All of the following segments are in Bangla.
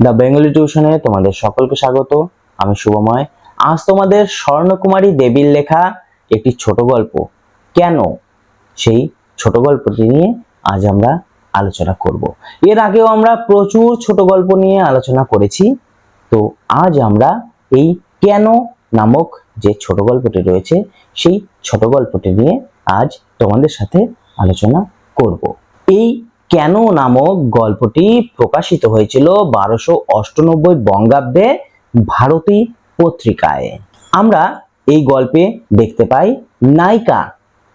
দ্য বেঙ্গলি টিউশনে তোমাদের সকলকে স্বাগত। আমি শুভময়। আজ তোমাদের স্বর্ণকুমারী দেবীর লেখা একটি ছোট গল্প। কেন সেই ছোট গল্পটি নিয়ে আজ আমরা আলোচনা করব। এর আগেও আমরা প্রচুর ছোট গল্প নিয়ে আলোচনা করেছি। তো আজ আমরা এই কেন নামক যে ছোট গল্পটি রয়েছে, সেই ছোট গল্পটি নিয়ে আজ তোমাদের সাথে আলোচনা করব। এই কেন নামক গল্পটি প্রকাশিত হয়েছিল বারোশো অষ্টানব্বই বঙ্গাব্দে ভারতী পত্রিকায়? আমরা এই গল্পে দেখতে পাই নায়িকা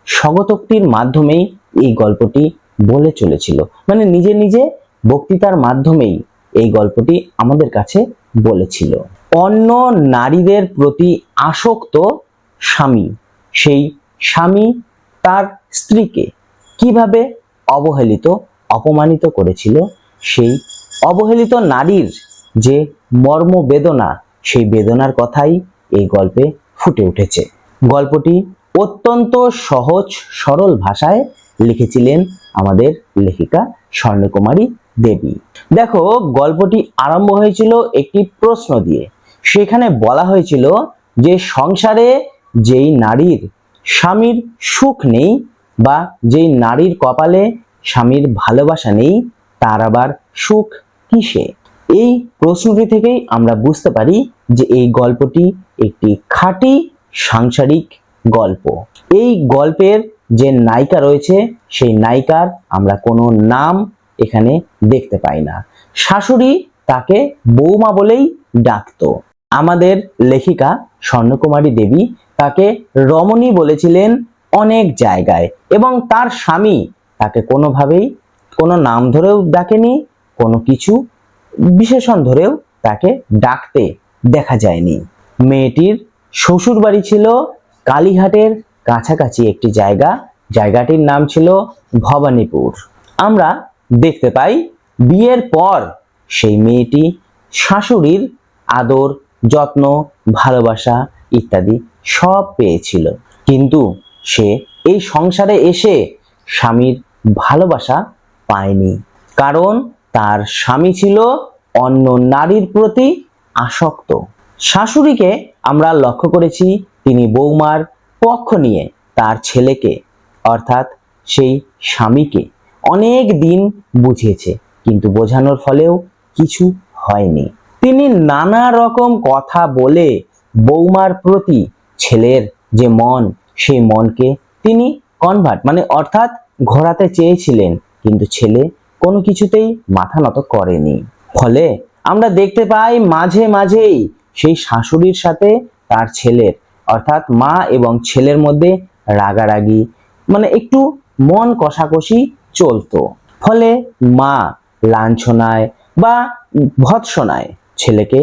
স্বগতোক্তির মাধ্যমেই এই গল্পটি বলে চলেছিল। মানে নিজে নিজে বক্তৃতার মাধ্যমেই এই গল্পটি আমাদের কাছে বলেছিল। অন্য নারীদের প্রতি আসক্ত স্বামী, সেই স্বামী তার স্ত্রীকে কীভাবে অবহেলিত অপমানিত করেছিল সেই অবহেলিত নারীর যে মর্ম বেদনা, সেই বেদনার কথাই এই গল্পে ফুটে উঠেছে। গল্পটি অত্যন্ত সহজ, সরল ভাষায় লিখেছিলেন আমাদের লেখিকা স্বর্ণকুমারী দেবী। দেখো, গল্পটি আরম্ভ হয়েছিল একটি প্রশ্ন দিয়ে। সেখানে বলা হয়েছিল যে সংসারে যেই নারীর স্বামীর সুখ নেই বা যেই নারীর কপালে স্বামীর ভালোবাসা নেই, তার আবার সুখ কিসে? এই প্রশ্নটি থেকেই আমরা বুঝতে পারি যে এই গল্পটি একটি খাঁটি সাংসারিক গল্প। এই গল্পের যে নায়িকা রয়েছে, সেই নায়িকার আমরা কোনো নাম এখানে দেখতে পাই না। শাশুড়ি তাকে বৌমা বলেই ডাকতো। আমাদের লেখিকা স্বর্ণকুমারী দেবী তাকে রমণী বলেছিলেন অনেক জায়গায় এবং তার স্বামী তাকে কোনোভাবেই কোনো নাম ধরেও ডাকেনি, কোনো কিছু বিশেষণ ধরেও তাকে ডাকতে দেখা যায়নি। মেয়েটির শ্বশুর বাড়ি ছিল কালীঘাটের কাছাকাছি একটি জায়গা। জায়গাটির নাম ছিল ভবানীপুর। আমরা দেখতে পাই বিয়ের পর সেই মেয়েটি শাশুড়ির আদর, যত্ন, ভালোবাসা ইত্যাদি সব পেয়েছিল। কিন্তু সে এই সংসারে এসে স্বামীর ভালোবাসা পায়নি। কারণ তার স্বামী ছিল অন্য নারীর প্রতি আসক্ত। শাশুড়িকে আমরা লক্ষ্য করেছি তিনি বৌমার পক্ষ নিয়ে তার ছেলেকে, অর্থাৎ সেই স্বামীকে অনেক দিন বুঝিয়েছে, কিন্তু বোঝানোর ফলেও কিছু হয়নি। তিনি নানা রকম কথা বলে বৌমার প্রতি ছেলের যে মন, সেই মনকে তিনি কনভার্ট মানে অর্থাৎ ঘোরাতে চেয়েছিলেন, কিন্তু ছেলে কোনো কিছুতেই মাথা নত করেনি। ফলে আমরা দেখতে পাই মাঝে মাঝেই সেই শাশুড়ির সাথে তার ছেলের, অর্থাৎ মা এবং ছেলের মধ্যে রাগারাগি মানে একটু মন কষাকষি চলতো। ফলে মা লাঞ্ছনায় বা ভৎসনায় ছেলেকে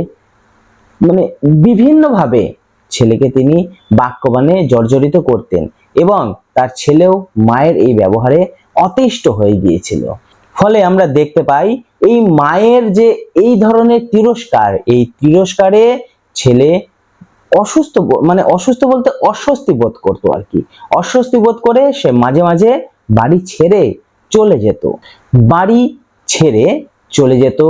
মানে বিভিন্নভাবে ছেলেকে তিনি বাক্যবাণে জর্জরিত করতেন এবং তার ছেলেও মায়ের এই ব্যবহারে অতিষ্ঠ হয়ে গিয়েছিল। ফলে আমরা দেখতে পাই, এই মায়ের যে এই ধরনের তিরস্কার, এই তিরস্কারে ছেলে অসুস্থ মানে অসুস্থ বলতে অস্বস্তি বোধ করতো আর কি। অস্বস্তি বোধ করে সে মাঝে মাঝে বাড়ি ছেড়ে চলে যেত। বাড়ি ছেড়ে চলে যেত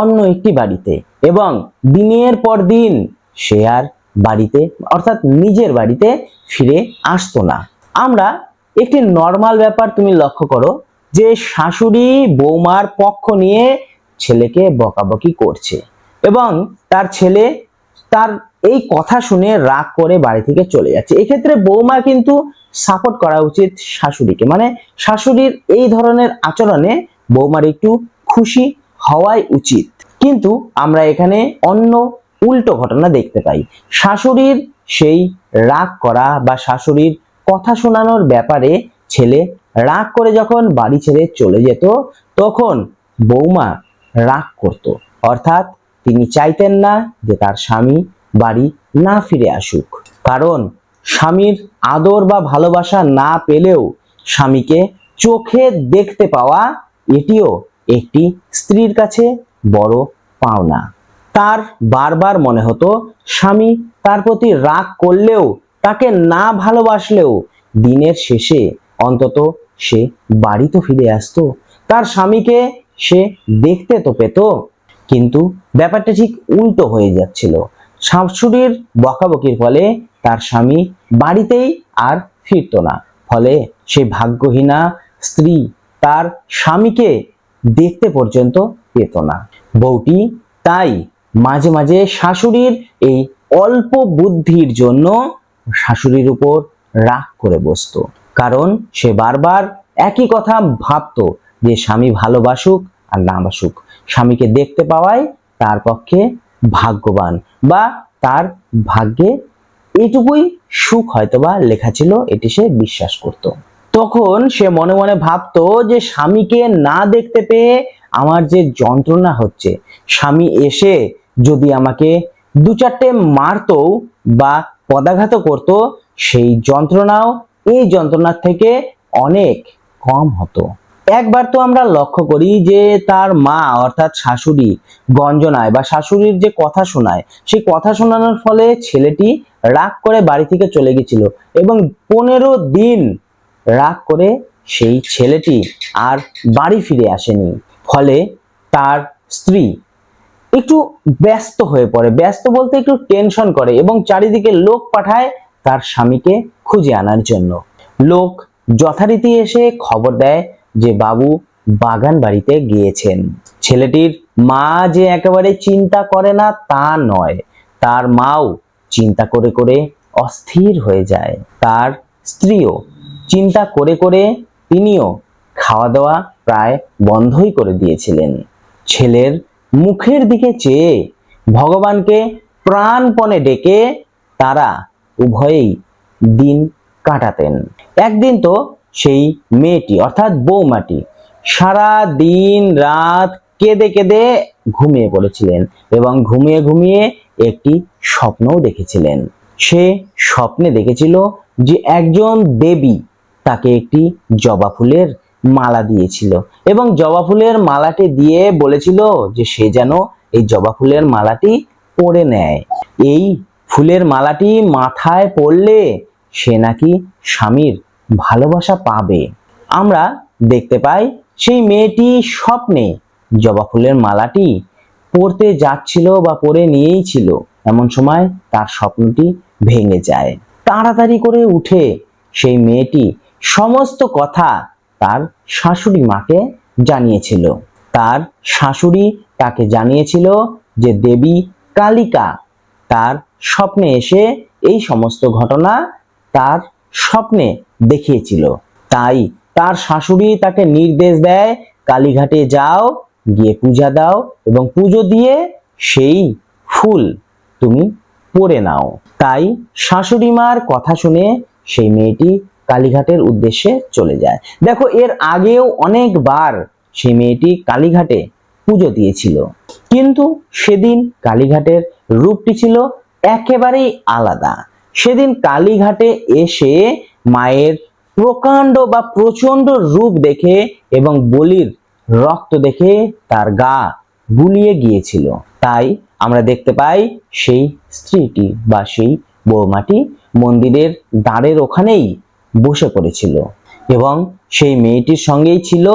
অন্য একটি বাড়িতে এবং দিনের পর দিন সে আর বাড়িতে, অর্থাৎ নিজের বাড়িতে ফিরে আসতো না। আমরা একটি নর্মাল ব্যাপার তুমি লক্ষ্য করো, যে শাশুড়ি বৌমার পক্ষ নিয়ে ছেলেকে বকাবকি করছে এবং তার ছেলে তার এই কথা শুনে রাগ করে বাড়ি থেকে চলে যাচ্ছে। এক্ষেত্রে বৌমা কিন্তু সাপোর্ট করা উচিত শাশুড়িকে। মানে শাশুড়ির এই ধরনের আচরণে বৌমার একটু খুশি হওয়াই উচিত। কিন্তু আমরা এখানে অন্য উল্টো ঘটনা দেখতে পাই। শাশুড়ির সেই রাগ করা বা শাশুড়ির কথা শোনানোর ব্যাপারে ছেলে রাগ করে যখন বাড়ি ছেড়ে চলে যেত, তখন বৌমা রাগ করত। অর্থাৎ তিনি চাইতেন না যে তার স্বামী বাড়ি না ফিরে আসুক। কারণ স্বামীর আদর বা ভালোবাসা না পেলেও স্বামীকে চোখে দেখতে পাওয়া এটিও একটি স্ত্রীর কাছে বড় পাওনা। তার বারবার মনে হতো, স্বামী তার প্রতি রাগ করলেও তাকে না ভালোবাসলেও দিনের শেষে অন্তত সে বাড়ি তো ফিরে আসতো। তার স্বামীকে সে দেখতে তো পেত। কিন্তু ব্যাপারটা ঠিক উল্টো হয়ে যাচ্ছিল। শাশুড়ির বকাবকির ফলে তার স্বামী বাড়িতেই আর ফিরতো না। ফলে সেই ভাগ্যহীনা স্ত্রী তার স্বামীকে দেখতে পর্যন্ত পেত না। বউটি তাই মাঝে মাঝে শাশুড়ির এই অল্প বুদ্ধির জন্য শাশুড়ির উপর রাগ করে বসতো। কারণ সে বারবার একই কথা ভাবতো যে স্বামী ভালোবাসুক আর না বাসুক। স্বামীকে দেখতে পাওয়াই তার পক্ষে ভাগ্যবান বা তার ভাগ্যে এইটুকুই সুখ হয়তোবা লেখা ছিল, এটি সে বিশ্বাস করত। তখন সে মনে মনে ভাবতো যে স্বামীকে না দেখতে পেয়ে আমার যে যন্ত্রণা হচ্ছে, স্বামী এসে যদি আমাকে দু চারটে মারতো বা পদাঘাত করতো, সেই যন্ত্রণাও এই যন্ত্রণার থেকে অনেক কম হতো। একবার তো আমরা লক্ষ্য করি যে তার মা, অর্থাৎ শাশুড়ি গঞ্জনায় বা শাশুড়ির যে কথা শোনায়, সেই কথা শোনানোর ফলে ছেলেটি রাগ করে বাড়ি থেকে চলে গেছিল এবং পনেরো দিন রাগ করে সেই ছেলেটি আর বাড়ি ফিরে আসেনি। ফলে তার স্ত্রী একটু ব্যস্ত হয়ে পড়ে। ব্যস্ত বলতে একটু টেনশন করে এবং চারিদিকে লোক পাঠায় তার স্বামীকে খুঁজে আনার জন্য। লোক যথারীতি এসে খবর দেয় যে বাবু বাগান বাড়িতে গিয়েছেন। ছেলেটির মা যে একেবারে চিন্তা করে না তা নয়। তার মাও চিন্তা করে করে অস্থির হয়ে যায়। তার স্ত্রীও চিন্তা করে করে তিনিও খাওয়া দাওয়া প্রায় বন্ধই করে দিয়েছিলেন। ছেলের মুখের দিকে চেয়ে ভগবানকে প্রাণপণে ডেকে তারা উভয়েই দিন কাটাতেন। একদিন তো সেই মেয়েটি, অর্থাৎ বৌমাটি, সারা দিন রাত কেঁদে কেঁদে ঘুমিয়ে পড়েছিলেন এবং ঘুমিয়ে ঘুমিয়ে একটি স্বপ্নও দেখেছিলেন। সে স্বপ্নে দেখেছিল যে একজন দেবী তাকে একটি জবা ফুলের মালা দিয়েছিল। এবং জবা ফুলের মালাটি দিয়ে বলেছিল যে সে যেন এই জবা ফুলের মালাটি পরে নেয়। এই ফুলের মালাটি মাথায় পড়লে সে নাকি স্বামীর ভালোবাসা পাবে। আমরা দেখতে পাই সেই মেয়েটি স্বপ্নে জবা ফুলের মালাটি পড়তে যাচ্ছিল বা পরে নিয়েই ছিল। এমন সময় তার স্বপ্নটি ভেঙে যায়। তাড়াতাড়ি করে উঠে সেই মেয়েটি সমস্ত কথা তার শাশুড়ি মাকে জানিয়েছিল। তার শাশুড়ি তাকে জানিয়েছিল যে, দেবী কালিকা, তার স্বপ্নে এসে এই সমস্ত ঘটনা তার স্বপ্নে দেখিয়েছিল। তাই তার শাশুড়ি তাকে নির্দেশ দেয়, কালীঘাটে যাও, গিয়ে পূজা দাও এবং পুজো দিয়ে সেই ফুল তুমি পরে নাও। তাই শাশুড়ি মার কথা শুনে সেই মেয়েটি কালীঘাটের উদ্দেশ্যে চলে যায়। দেখো, এর আগেও অনেকবার সেই মেয়েটি কালীঘাটে পুজো দিয়েছিল। কিন্তু সেদিন কালীঘাটের রূপটি ছিল একেবারেই আলাদা। সেদিন কালীঘাটে এসে মায়ের প্রকাণ্ড বা প্রচণ্ড রূপ দেখে এবং বলির রক্ত দেখে তার গা গুলিয়ে গিয়েছিল। তাই আমরা দেখতে পাই সেই স্ত্রীটি বা সেই বৌমাটি মন্দিরের দ্বারের ওখানেই বসে পড়েছিল এবং সেই মেয়েটির সঙ্গেই ছিল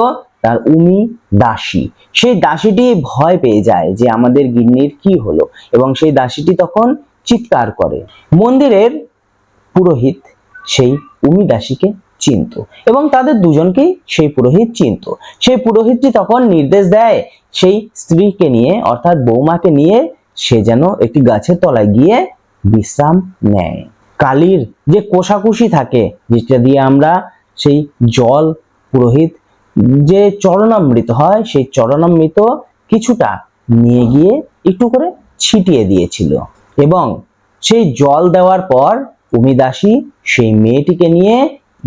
তার উমি দাসী। সেই দাসীটি ভয় পেয়ে যায় যে আমাদের গিন্নির কি হলো এবং সেই দাসীটি তখন চিৎকার করে। মন্দিরের পুরোহিত সেই উমি দাসীকে চিনত এবং তাদের দুজনকেই সেই পুরোহিত চিনত। সেই পুরোহিতটি তখন নির্দেশ দেয় সেই স্ত্রীকে নিয়ে অর্থাৎ বৌমাকে নিয়ে সে যেন একটি গাছের তলায় গিয়ে বিশ্রাম নেয়। কালির যে কোষাকুষি থাকে, যেটা দিয়ে আমরা সেই জল, পুরোহিত, যে চরণামৃত হয়, সেই চরণামৃত কিছুটা নিয়ে গিয়ে একটু করে ছিটিয়ে দিয়েছিল। এবং সেই জল দেওয়ার পর উমিদাসী সেই মেয়েটিকে নিয়ে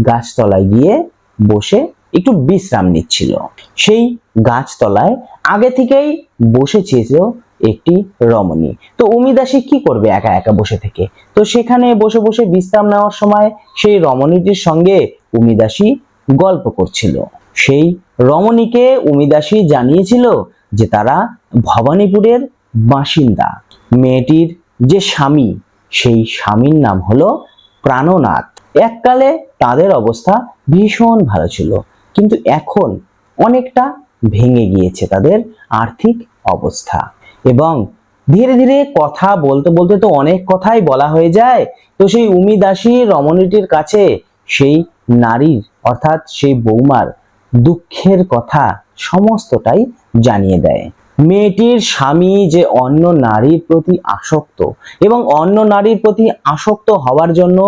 গাছতলায় গিয়ে বসে একটু বিশ্রাম নিচ্ছিল। সেই গাছতলায় আগে থেকেই বসেছিল একটি রমণী। তো উমিদাসী কি করবে একা একা বসে থেকে? তো সেখানে বসে বসে বিশ্রাম নেওয়ার সময় সেই রমণীটির সঙ্গে উমিদাসী গল্প করছিল। সেই রমণীকে উমিদাসী জানিয়েছিল যে তারা ভবানীপুরের বাসিন্দা। মেয়েটির যে স্বামী, সেই স্বামীর নাম হলো প্রাণনাথ। এককালে তাদের অবস্থা ভীষণ ভালো ছিল, কিন্তু এখন অনেকটা ভেঙে গিয়েছে তাদের আর্থিক অবস্থা। এবং ধীরে ধীরে কথা বলতে বলতে তো অনেক কথাই বলা হয়ে যায়। তো সেই উমি দাসী রমণীটির কাছে সেই নারীর, অর্থাৎ সেই বৌমার দুঃখের কথা সমস্তটাই জানিয়ে দেয়। মেয়েটির স্বামী যে অন্য নারীর প্রতি আসক্ত এবং অন্য নারীর প্রতি আসক্ত হওয়ার জন্য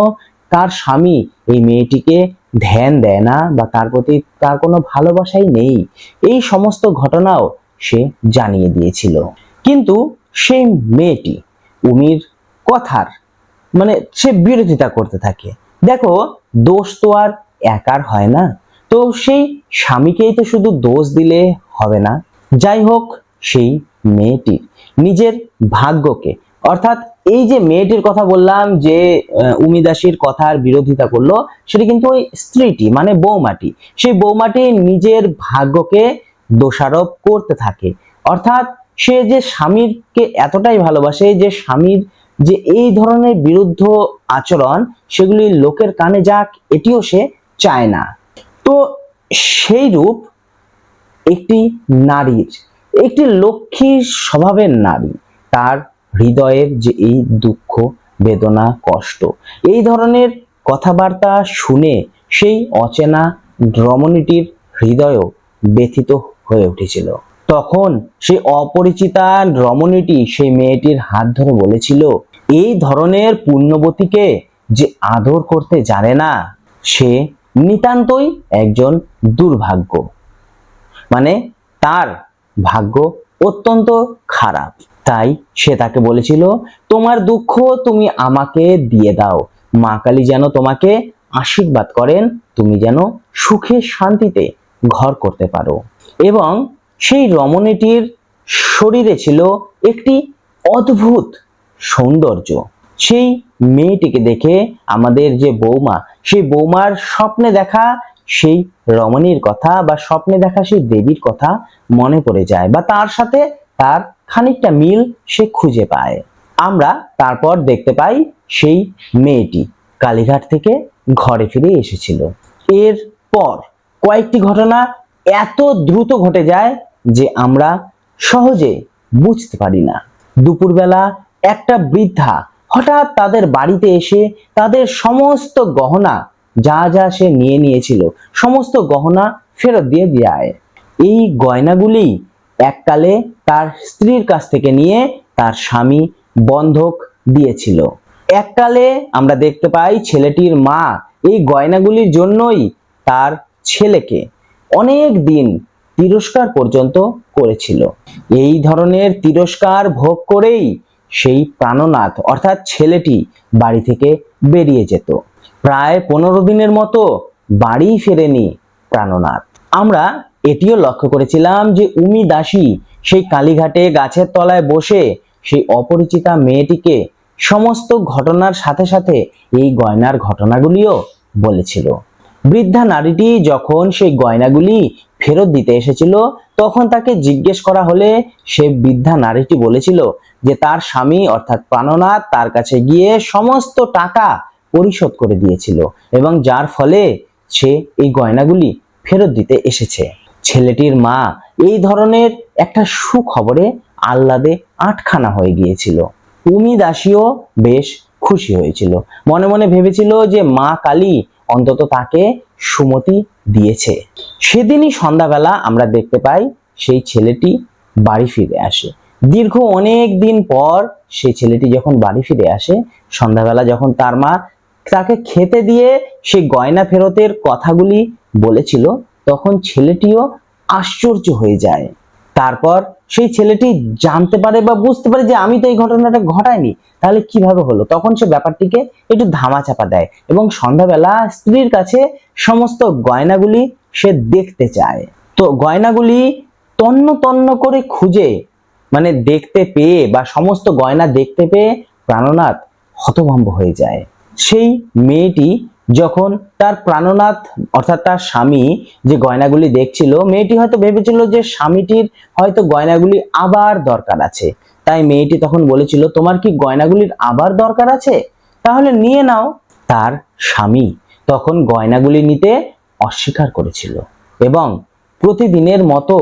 তার স্বামী এই মেয়েটিকে ধ্যান দেয় না বা তার প্রতি তার কোনো ভালোবাসাই নেই। এই সমস্ত ঘটনাও সে জানিয়ে দিয়েছিল। কিন্তু সেই মেয়েটি উমির কথার মানে সে বিরোধিতা করতে থাকে। দেখো, দোষ তো আর একার হয় না। তো সেই স্বামীকেই তো শুধু দোষ দিলে হবে না। যাই হোক, সেই মেয়েটির নিজের ভাগ্যকে, অর্থাৎ এই যে মেয়েটির কথা বললাম যে উমিদাসীর কথার বিরোধিতা করল, সেটা কিন্তু ওই স্ত্রীটি মানে বৌমাটি, সেই বৌমাটি নিজের ভাগ্যকে দোষারোপ করতে থাকে। অর্থাৎ সে যে স্বামীরকে এতটাই ভালোবাসে যে স্বামীর যে এই ধরনের বিরুদ্ধ আচরণ, সেগুলি লোকের কানে যাক, এটিও সে চায় না। তো সেই রূপ একটি নারীর, একটি লক্ষ্মী স্বভাবের নারী, তার হৃদয়ের যে এই দুঃখ, বেদনা, কষ্ট, এই ধরনের কথাবার্তা শুনে সেই অচেনা রমণীটির হৃদয়ও ব্যথিত হয়ে উঠেছিল। তখন সেই অপরিচিতা রমণীটি সেই মেয়েটির হাত ধরে বলেছিল, এই ধরনের পুণ্যবতীকে যে আদর করতে জানে না, সে নিতান্তই একজন দুর্ভাগ্য। মানে তার ভাগ্য অত্যন্ত খারাপ। তাই সে তাকে বলেছিল, তোমার দুঃখ তুমি আমাকে দিয়ে দাও। মা কালী যেন তোমাকে আশীর্বাদ করেন, তুমি যেন সুখে শান্তিতে ঘর করতে পারো। এবং সেই রমণীটির শরীরে ছিল একটি অদ্ভুত সৌন্দর্য। সেই মেয়েটিকে দেখে আমাদের যে বৌমা, সেই বৌমার স্বপ্নে দেখা সেই রমণীর কথা বা স্বপ্নে দেখা সেই দেবীর কথা মনে পড়ে যায় বা তার সাথে তার খানিকটা মিল সে খুঁজে পায়। আমরা তারপর দেখতে পাই সেই মেয়েটি কালীঘাট থেকে ঘরে ফিরে এসেছিল। এর পর কয়েকটি ঘটনা এত দ্রুত ঘটে যায় যে আমরা সহজে বুঝতে পারি না। দুপুরবেলা একটা বৃদ্ধা হঠাৎ তাদের বাড়িতে এসে তাদের সমস্ত গহনা যা যা সে নিয়ে নিয়েছিল, সমস্ত গহনা ফেরত দিয়ে যায় এই গয়নাগুলি এককালে তার স্ত্রীর কাছ থেকে নিয়ে তার স্বামী বন্ধক দিয়েছিল। এককালে আমরা দেখতে পাই ছেলেটির মা এই গয়নাগুলির জন্যই তার ছেলেকে অনেক দিন তিরস্কার পর্যন্ত করেছিল। এই ধরনের তিরস্কার ভোগ করেই সেই প্রাণনাথ, অর্থাৎ ছেলেটি, বাড়ি থেকে বেরিয়ে যেত। প্রায় পনেরো দিনের মতো বাড়ি ফেরেনি প্রাণনাথ। আমরা এটিও লক্ষ্য করেছিলাম যে উমি দাসী সেই কালীঘাটে গাছের তলায় বসে সেই অপরিচিতা মেয়েটিকে সমস্ত ঘটনার সাথে সাথে এই গয়নার ঘটনাগুলিও বলেছিল। বৃদ্ধা নারীটি যখন সেই গয়নাগুলি ফেরত দিতে এসেছিল, তখন তাকে জিজ্ঞেস করা হলে সে বৃদ্ধা নারীটি বলেছিল যে তার স্বামী অর্থাৎ প্রাণনাথ তার কাছে গিয়ে সমস্ত টাকা পরিশোধ করে দিয়েছিল এবং যার ফলে সে এই গয়নাগুলি ফেরত দিতে এসেছে। ছেলেটির মা এই ধরনের একটা সুখবরে আহ্লাদে আটখানা হয়ে গিয়েছিল। উমি দাসীও বেশ খুশি হয়েছিল। মনে মনে ভেবেছিল যে মা কালী অন্তত তাকে সুমতি দিয়েছে। সেদিনই সন্ধ্যাবেলা আমরা দেখতে পাই সেই ছেলেটি বাড়ি ফিরে আসে। দীর্ঘ অনেক দিন পর সেই ছেলেটি যখন বাড়ি ফিরে আসে, সন্ধ্যাবেলা যখন তার মা তাকে খেতে দিয়ে সেই গয়না ফেরতের কথাগুলি বলেছিল, তখন ছেলেটিও আশ্চর্য হয়ে যায়। তারপর সেই ছেলেটি জানতে পারে বা বুঝতে পারে যে আমি তো এই ঘটনাটা ঘটাইনি, তাহলে কীভাবে হলো? তখন সে ব্যাপারটিকে একটু ধামাচাপা দেয় এবং সন্ধ্যাবেলা স্ত্রীর কাছে সমস্ত গয়নাগুলি সে দেখতে চায়। তো গয়নাগুলি তন্ন তন্ন করে খুঁজে মানে দেখতে পেয়ে বা সমস্ত গয়না দেখতে পেয়ে প্রাণনাথ হতভম্ব হয়ে যায়। সেই মেয়েটি যখন তার প্রাণনাথ, অর্থাৎ তার স্বামী যে গয়নাগুলি দেখছিল, মেয়েটি হয়তো ভেবেছিল যে স্বামীটির হয়তো গয়নাগুলি আবার দরকার আছে। তাই মেয়েটি তখন বলেছিল, তোমার কি গয়নাগুলির আবার দরকার আছে? তাহলে নিয়ে নাও। তার স্বামী তখন গয়নাগুলি নিতে অস্বীকার করেছিল এবং প্রতিদিনের মতো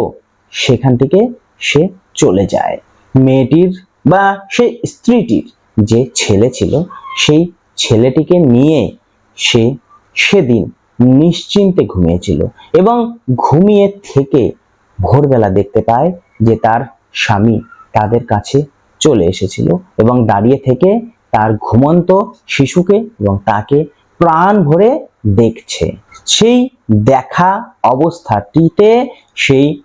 সেখান থেকে সে চলে যায়। মেয়েটির বা সেই স্ত্রীটির যে ছেলে ছিল, সেই ছেলেটিকে নিয়ে সে সেদিন নিশ্চিন্তে ঘুমিয়েছিল এবং ঘুমিয়ে থেকে ভোরবেলা দেখতে পায় যে তার স্বামী তাদের কাছে চলে এসেছিল এবং দাঁড়িয়ে থেকে তার ঘুমন্ত শিশুকে এবং তাকে প্রাণ ভরে দেখছে। সেই দেখা অবস্থাটিতে সেই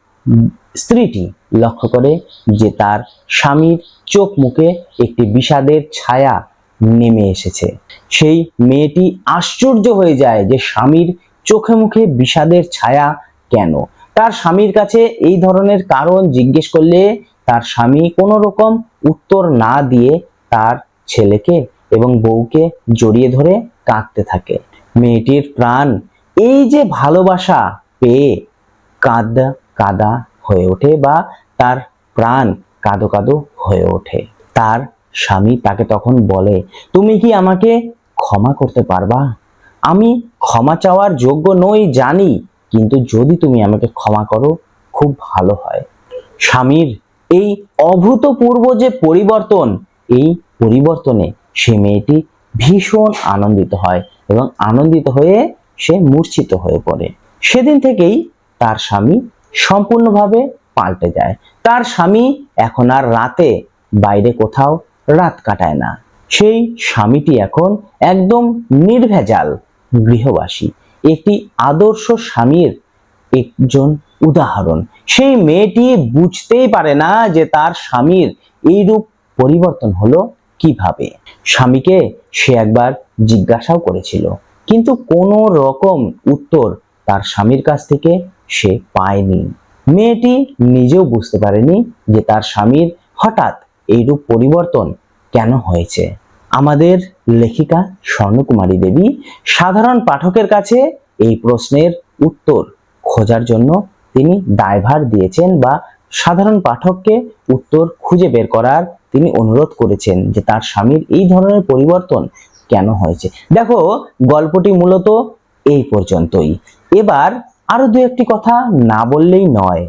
স্ত্রীটি লক্ষ্য করে যে তার স্বামীর চোখ মুখে একটি বিষাদের ছায়া নেমে এসেছে। সেই মেয়েটি আশ্চর্য হয়ে যায় যে স্বামীর চোখে মুখে বিষাদের ছায়া কেন? তার স্বামীর কাছে এই ধরনের কারণ জিজ্ঞেস করলে তার স্বামী কোনো রকম উত্তর না দিয়ে তার ছেলেকে এবং বউকে জড়িয়ে ধরে কাঁদতে থাকে। মেয়েটির প্রাণ এই যে ভালোবাসা পেয়ে কাদা কাদা হয়ে ওঠে বা তার প্রাণ কাদো কাদো হয়ে ওঠে। তার স্বামী তাকে তখন বলে, তুমি কি আমাকে ক্ষমা করতে পারবা? আমি ক্ষমা চাওয়ার যোগ্য নই, জানি, কিন্তু যদি তুমি আমাকে ক্ষমা করো, খুব ভালো হয়। স্বামীর এই অভূতপূর্ব যে পরিবর্তন, এই পরিবর্তনে সে মেয়েটি ভীষণ আনন্দিত হয় এবং আনন্দিত হয়ে সে মূর্ছিত হয়ে পড়ে। সেদিন থেকেই তার স্বামী সম্পূর্ণভাবে পাল্টে যায়। তার স্বামী এখন আর রাতে বাইরে কোথাও রাত কাটায় না। সেই স্বামীটি এখন একদম নির্ভেজাল গৃহবাসী। একটি আদর্শ স্বামীর একজন উদাহরণ। সেই মেয়েটি বুঝতেই পারে না যে তার স্বামীর এইরূপ পরিবর্তন হলো কীভাবে। স্বামীকে সে একবার জিজ্ঞাসাও করেছিল, কিন্তু কোনো রকম উত্তর তার স্বামীর কাছ থেকে সে পায়নি। মেয়েটি নিজেও বুঝতে পারেনি যে তার স্বামীর হঠাৎ এইরূপ পরিবর্তন কেন হয়েছে? আমাদের লেখিকা স্বর্ণকুমারী দেবী সাধারণ পাঠকের কাছে এই প্রশ্নের উত্তর খোঁজার জন্য তিনি দায়ভার দিয়েছেন বা সাধারণ পাঠককে উত্তর খুঁজে বের করার তিনি অনুরোধ করেছেন যে তার স্বামীর এই ধরনের পরিবর্তন কেন হয়েছে। দেখো, গল্পটি মূলত এই পর্যন্তই। এবার আরও দু একটি কথা না বললেই নয়।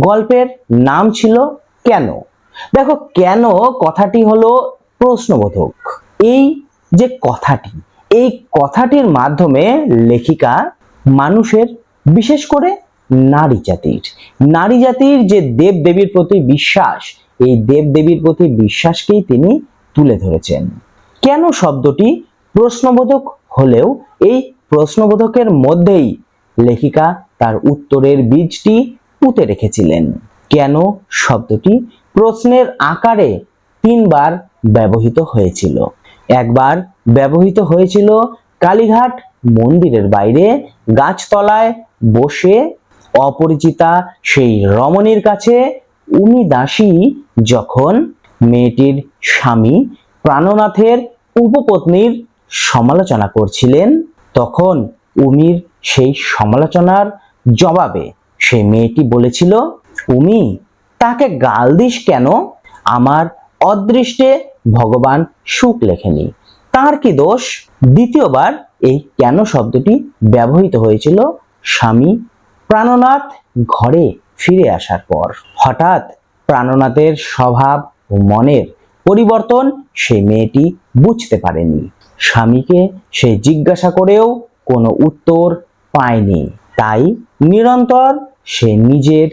গল্পের নাম ছিল কেন? দেখো, কেন কথাটি হলো প্রশ্নবোধক? এই যে কথাটি, এই কথাটির মাধ্যমে লেখিকা মানুষের, বিশেষ করে নারী জাতির নারী জাতির যে দেব দেবীর প্রতি বিশ্বাস, এই দেব দেবীর প্রতি বিশ্বাসকেই তিনি তুলে ধরেছেন। কেন শব্দটি প্রশ্নবোধক হলেও এই প্রশ্নবোধকের মধ্যেই লেখিকা তার উত্তরের বীজটি পুঁতে রেখেছিলেন? কেন শব্দটি প্রশ্নের আকারে তিনবার ব্যবহৃত হয়েছিল। একবার ব্যবহৃত হয়েছিল কালীঘাট মন্দিরের বাইরে, গাছতলায় বসে অপরিচিতা সেই রমণীর কাছে উমি দাসী যখন মেয়েটির স্বামী প্রাণনাথের উপপত্নীর সমালোচনা করছিলেন, তখন উমির সেই সমালোচনার জবাবে সেই মেয়েটি বলেছিল, উমি তাকে গাল দিস কেন? আমার অদৃষ্টে ভগবান সুখ লেখেনি। তার কি দোষ? দ্বিতীয়বার এই কেন শব্দটি ব্যবহৃত হয়েছিল স্বামী প্রাণনাথ ঘরে ফিরে আসার পর। হঠাৎ প্রাণনাথের স্বভাব ও মনের পরিবর্তন সেই মেয়েটি বুঝতে পারেনি। স্বামীকে সে জিজ্ঞাসা করেও কোনো উত্তর পায়নি। তাই নিরন্তর সে নিজের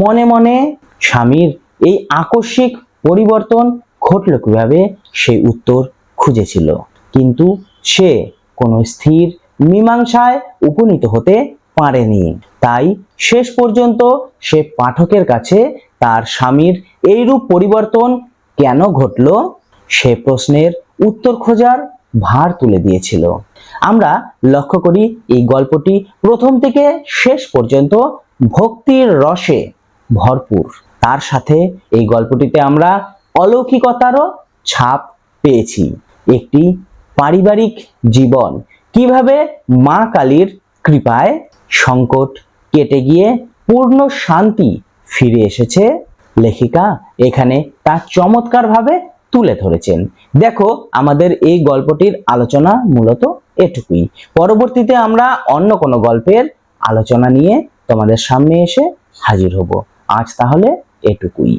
মনে মনে স্বামীর এই আকস্মিক পরিবর্তন ঘটল কীভাবে সেই উত্তর খুঁজেছিল। কিন্তু সে কোনো স্থির মীমাংসায় উপনীত হতে পারেনি। তাই শেষ পর্যন্ত সে পাঠকের কাছে তার স্বামীর এইরূপ পরিবর্তন কেন ঘটল, সে প্রশ্নের উত্তর খোঁজার ভার তুলে দিয়েছিল। আমরা লক্ষ্য করি এই গল্পটি প্রথম থেকে শেষ পর্যন্ত ভক্তির রসে ভরপুর। তার সাথে এই গল্পটিতে আমরা অলৌকিকতারও ছাপ পেয়েছি। একটি পারিবারিক জীবন। কীভাবে মা কালীর কৃপায় সংকট কেটে গিয়ে পূর্ণ শান্তি ফিরে এসেছে, লেখিকা এখানে তা চমৎকারভাবে তুলে ধরেছেন। দেখো, আমাদের এই গল্পটির আলোচনা মূলত এটুকুই। পরবর্তীতে আমরা অন্য কোনো গল্পের আলোচনা নিয়ে তোমাদের সামনে এসে হাজির হব। আজ তাহলে এটুকুই